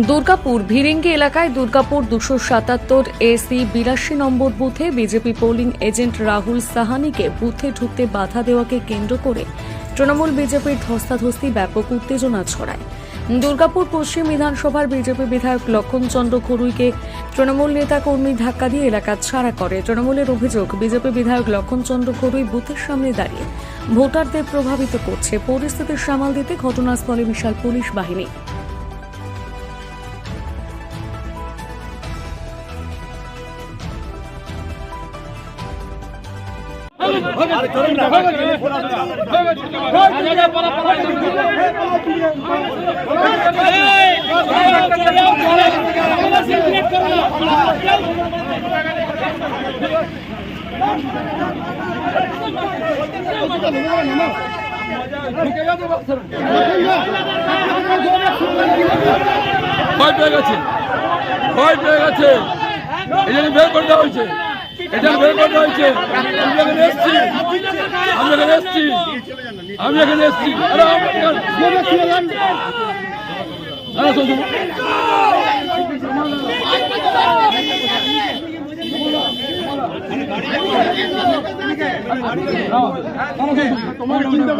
দুর্গাপুর, ভিরেঙ্গি এলাকায় দুর্গাপুর দুশো সাতাত্তর এসি বিরাশি নম্বর বুথে বিজেপি পোলিং এজেন্ট রাহুল সাহানিকে বুথে ঢুকতে বাধা দেওয়াকে কেন্দ্র করে তৃণমূল বিজেপির ধস্তাধস্তি ব্যাপক উত্তেজনা ছড়ায়। দুর্গাপুর পশ্চিম বিধানসভার বিজেপি বিধায়ক লক্ষণ চন্দ্র খড়ুইকে তৃণমূল নেতা কর্মী ধাক্কা দিয়ে এলাকা ছাড়া করে তৃণমূলের অভিযোগ, বিজেপি বিধায়ক লক্ষণ চন্দ্র খড়ুই বুথের সামনে দাঁড়িয়ে। ভোটারদের প্রভাবিত করছে, পরিস্থিতির সামাল দিতে ঘটনাস্থলে বিশাল পুলিশ বাহিনী। ভয় পেয়ে গেছে। ভয় পেয়ে গেছে। এই জন্য বের করে হয়েছে। এটা বের করে হয়েছে আমি এখানে এসছি আমি এখানে এসছি আমি এখানে এসছি। তোমার চিন্তা